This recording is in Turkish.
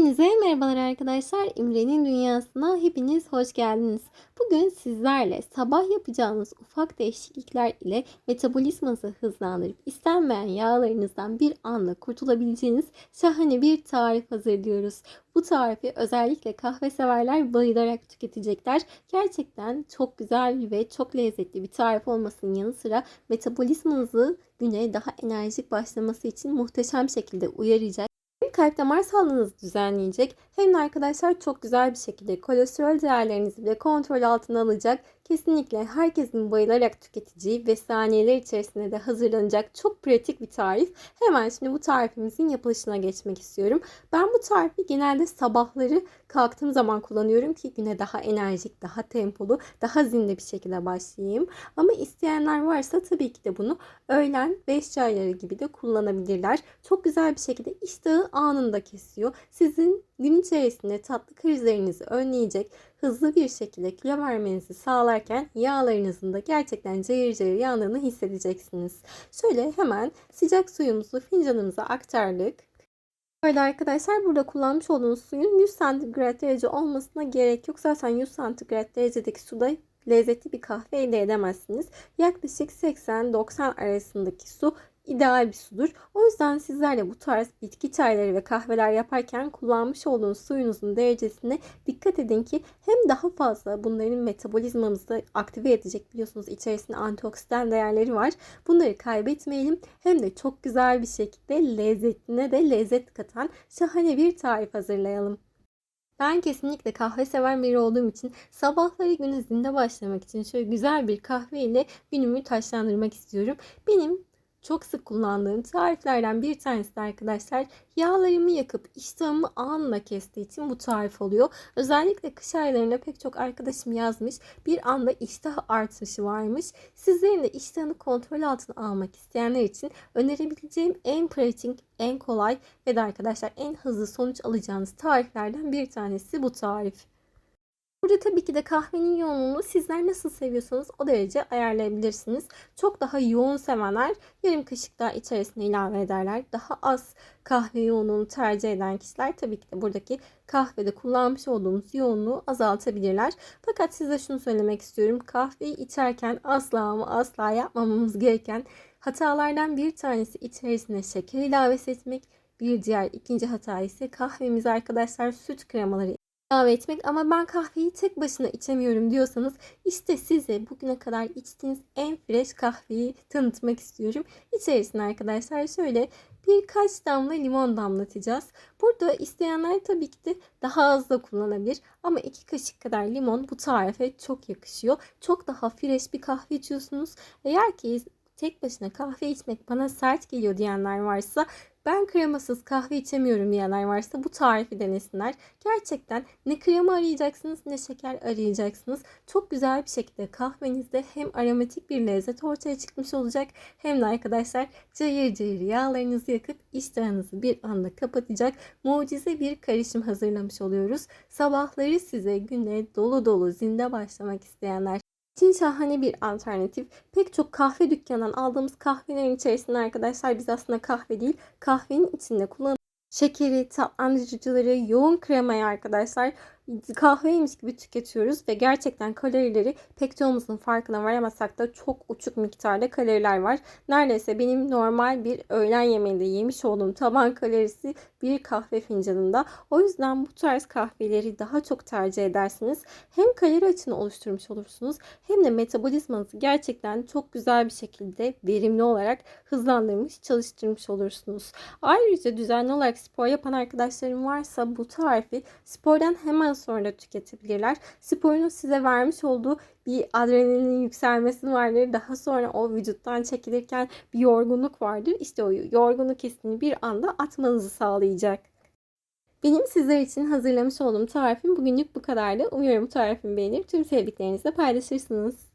Hepinize merhabalar arkadaşlar. İmre'nin dünyasına hepiniz hoş geldiniz. Bugün sizlerle sabah yapacağınız ufak değişiklikler ile metabolizmanızı hızlandırıp istenmeyen yağlarınızdan bir anda kurtulabileceğiniz şahane bir tarif hazırlıyoruz. Bu tarifi özellikle kahve severler bayılarak tüketecekler. Gerçekten çok güzel ve çok lezzetli bir tarif olmasının yanı sıra metabolizmanızı güne daha enerjik başlaması için muhteşem şekilde uyaracak hem kalp damar sağlığınızı düzenleyecek hem de arkadaşlar çok güzel bir şekilde kolesterol değerlerinizi bile kontrol altına alacak. Kesinlikle herkesin bayılarak tüketeceği ve saniyeler içerisinde de hazırlanacak çok pratik bir tarif. Hemen şimdi bu tarifimizin yapılışına geçmek istiyorum. Ben bu tarifi genelde sabahları kalktığım zaman kullanıyorum ki güne daha enerjik, daha tempolu, daha zinde bir şekilde başlayayım. Ama isteyenler varsa tabii ki de bunu öğlen 5 çayları gibi de kullanabilirler. Çok güzel bir şekilde iştahı anında kesiyor. Sizin gün içerisinde tatlı krizlerinizi önleyecek, hızlı bir şekilde kilo vermenizi sağlarken yağlarınızın da gerçekten cayır cayır yandığını hissedeceksiniz. Şöyle hemen sıcak suyumuzu fincanımıza aktardık. Böyle arkadaşlar burada kullanmış olduğunuz suyun 100 santigrat derece olmasına gerek yok. Zaten 100 santigrat derecedeki suda lezzetli bir kahve elde edemezsiniz. Yaklaşık 80-90 arasındaki su ideal bir sudur. O yüzden sizlerle bu tarz bitki çayları ve kahveler yaparken kullanmış olduğunuz suyunuzun derecesine dikkat edin ki hem daha fazla bunların metabolizmamızı aktive edecek biliyorsunuz içerisinde antioksidan değerleri var. Bunları kaybetmeyelim hem de çok güzel bir şekilde lezzetine de lezzet katan şahane bir tarif hazırlayalım. Ben kesinlikle kahve seven biri olduğum için sabahları güne zinde başlamak için şöyle güzel bir kahve ile günümü taşlandırmak istiyorum. Benim çok sık kullandığım tariflerden bir tanesi de arkadaşlar yağlarımı yakıp iştahımı anla kestiği için bu tarif oluyor. Özellikle kış aylarında pek çok arkadaşım yazmış bir anda iştah artışı varmış. Sizlerin de iştahını kontrol altına almak isteyenler için önerebileceğim en pratik, en kolay ve de arkadaşlar en hızlı sonuç alacağınız tariflerden bir tanesi bu tarif. Burada tabii ki de kahvenin yoğunluğunu sizler nasıl seviyorsanız o derece ayarlayabilirsiniz. Çok daha yoğun sevenler yarım kaşık daha içerisine ilave ederler. Daha az kahve yoğunluğunu tercih eden kişiler tabii ki de buradaki kahvede kullanmış olduğumuz yoğunluğu azaltabilirler. Fakat size şunu söylemek istiyorum. Kahveyi içerken asla ama asla yapmamamız gereken hatalardan bir tanesi içerisine şeker ilavesi etmek. Bir diğer ikinci hata ise kahvemiz arkadaşlar süt kremaları ilave etmek ama ben kahveyi tek başına içemiyorum diyorsanız işte size bugüne kadar içtiğiniz en fresh kahveyi tanıtmak istiyorum. İçerisine arkadaşlar şöyle birkaç damla limon damlatacağız. Burada isteyenler tabii ki de daha az da kullanabilir ama iki kaşık kadar limon bu tarife çok yakışıyor. Çok daha fresh bir kahve içiyorsunuz. Eğer ki tek başına kahve içmek bana sert geliyor diyenler varsa ben kremasız kahve içemiyorum diyenler varsa bu tarifi denesinler. Gerçekten ne krema arayacaksınız ne şeker arayacaksınız. Çok güzel bir şekilde kahvenizde hem aromatik bir lezzet ortaya çıkmış olacak hem de arkadaşlar cayır cayır yağlarınızı yakıp iştahınızı bir anda kapatacak mucize bir karışım hazırlamış oluyoruz. Sabahları size güne dolu dolu zinde başlamak isteyenler için şahane bir alternatif. Pek çok kahve dükkanından aldığımız kahvelerin içerisinde arkadaşlar biz aslında kahve değil kahvenin içinde kullanılan şekeri, tatlandırıcıları, yoğun kremayı arkadaşlar kahveymiş gibi tüketiyoruz ve gerçekten kalorileri pek çoğumuzun farkına varamasak da çok uçuk miktarda kaloriler var. Neredeyse benim normal bir öğlen yemeğinde yemiş olduğum taban kalorisi bir kahve fincanında. O yüzden bu tarz kahveleri daha çok tercih edersiniz. Hem kalori açını oluşturmuş olursunuz hem de metabolizmanızı gerçekten çok güzel bir şekilde verimli olarak hızlandırmış, çalıştırmış olursunuz. Ayrıca düzenli olarak spor yapan arkadaşlarım varsa bu tarifi spordan hemen sonra tüketebilirler. Sporun size vermiş olduğu bir adrenalin yükselmesi vardır. Daha sonra o vücuttan çekilirken bir yorgunluk vardır. İşte o yorgunluk hissini bir anda atmanızı sağlayacak. Benim sizler için hazırlamış olduğum tarifim bugünlük bu kadardı. Umuyorum tarifimi beğenip tüm sevdiklerinizle paylaşırsınız.